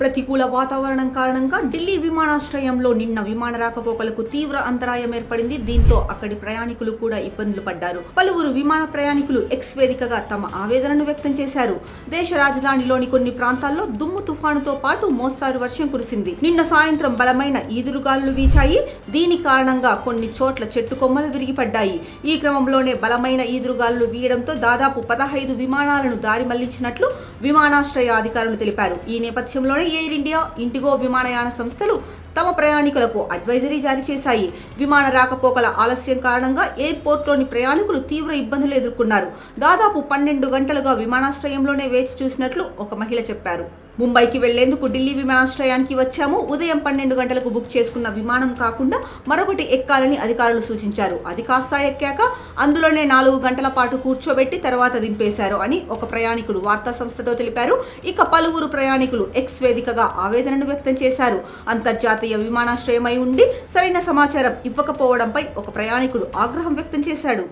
ప్రతికూల వాతావరణం కారణంగా ఢిల్లీ విమానాశ్రయంలో నిన్న విమాన రాకపోకలకు తీవ్ర అంతరాయం ఏర్పడింది. దీంతో అక్కడి ప్రయాణికులు కూడా ఇబ్బందులు పడ్డారు. పలువురు విమాన ప్రయాణికులు ఎక్స్ వేదికగా తమ ఆవేదనను వ్యక్తం చేశారు. దేశ రాజధానిలోని కొన్ని ప్రాంతాల్లో దుమ్ము తుఫానుతో పాటు మోస్తారు వర్షం కురిసింది. నిన్న సాయంత్రం బలమైన ఈదురుగాలులు వీచాయి. దీని కారణంగా కొన్ని చోట్ల చెట్టు కొమ్మలు విరిగిపడ్డాయి. ఈ క్రమంలోనే బలమైన ఈదురుగాలులు వీయడంతో దాదాపు పదహైదు విమానాలను దారి మళ్ళించినట్లు విమానాశ్రయ అధికారులు తెలిపారు. ఈ నేపథ్యంలోనే ఎయిర్ ఇండియా ఇండిగో విమానయాన సంస్థలు తమ ప్రయాణికులకు అడ్వైజరీ జారీ చేశాయి. విమాన రాకపోకల ఆలస్యం కారణంగా ఎయిర్పోర్ట్లోని ప్రయాణికులు తీవ్ర ఇబ్బందులు ఎదుర్కొన్నారు. దాదాపు పన్నెండు గంటలుగా విమానాశ్రయంలోనే వేచి చూసినట్లు ఒక మహిళ చెప్పారు. ముంబైకి వెళ్ళేందుకు ఢిల్లీ విమానాశ్రయానికి వచ్చాము. ఉదయం పన్నెండు గంటలకు బుక్ చేసుకున్న విమానం కాకుండా మరొకటి ఎక్కాలని అధికారులు సూచించారు. అది కాస్త ఎక్కాక అందులోనే నాలుగు గంటల పాటు కూర్చోబెట్టి తర్వాత దింపేశారు అని ఒక ప్రయాణికుడు వార్తా సంస్థతో తెలిపారు. ఇక పలువురు ప్రయాణికులు ఎక్స్ వేదికగా ఆవేదనను వ్యక్తం చేశారు. అంతర్జాతీయ విమానాశ్రయమై ఉండి సరైన సమాచారం ఇవ్వకపోవడంపై ఒక ప్రయాణికుడు ఆగ్రహం వ్యక్తం చేశాడు.